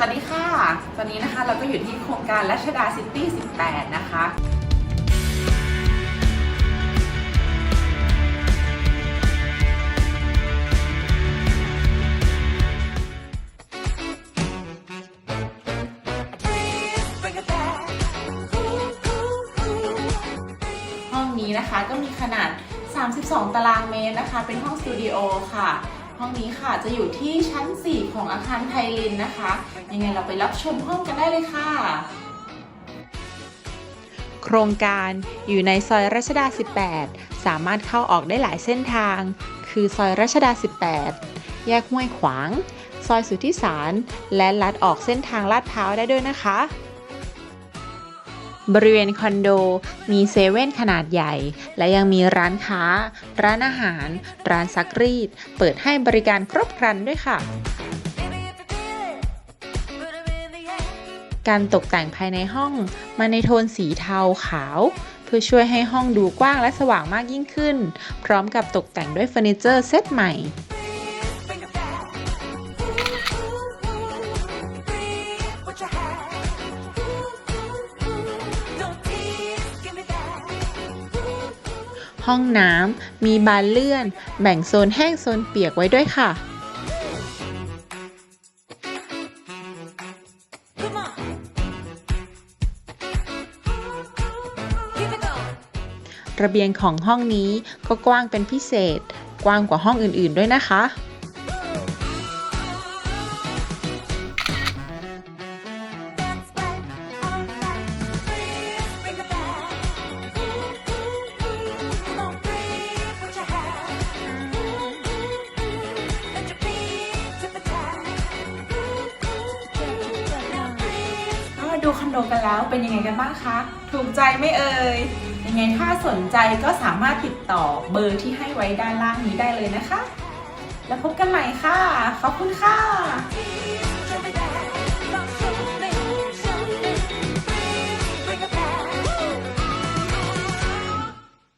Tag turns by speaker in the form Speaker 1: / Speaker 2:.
Speaker 1: สวัสดีค่ะ ตอนนี้นะคะเราก็อยู่ที่โครงการรัชดาซิตี้ 18 นะคะ ห้องนี้นะคะก็มีขนาด 32 ตารางเมตรนะคะ เป็นห้องสตูดิโอค่ะ ห้องนี้ค่ะจะอยู่ที่ชั้น 4 ของอาคารไทยลินนะคะ ยังไงเราไปรับชมห้องกันได้เลยค่ะ
Speaker 2: โครงการอยู่ในซอยรัชดา 18 สามารถเข้าออกได้หลายเส้นทาง คือซอยรัชดา 18 แยกห้วยขวาง ซอยสุทธิสาร และลัดออกเส้นทางลาดพร้าวได้ด้วยนะคะ บริเวณคอนโดมีเซเว่นขนาดใหญ่ และยังมีร้านค้า ร้านอาหาร ร้านซักรีด เปิดให้บริการครบครันด้วยค่ะการตกแต่งภายในห้องมาในโทนสีเทาขาว เพื่อช่วยให้ห้องดูกว้างและสว่างมากยิ่งขึ้น พร้อมกับตกแต่งด้วยเฟอร์นิเจอร์เซตใหม่ ห้องน้ำ มีบานเลื่อน แบ่งโซนแห้งโซนเปียกไว้ด้วยค่ะระเบียงของห้องนี้ก็กว้างเป็นพิเศษ กว้างกว่าห้องอื่นๆด้วยนะคะ
Speaker 1: มาดูคอนโดกันแล้วเป็นยังไงกันบ้างคะ ถูกใจไม่เอ่ย ยังไงถ้าสนใจก็สามารถติดต่อเบอร์ที่ให้ไว้ด้านล่างนี้ได้เลยนะคะ แล้วพบกันใหม่ค่ะ ขอบคุณค่ะ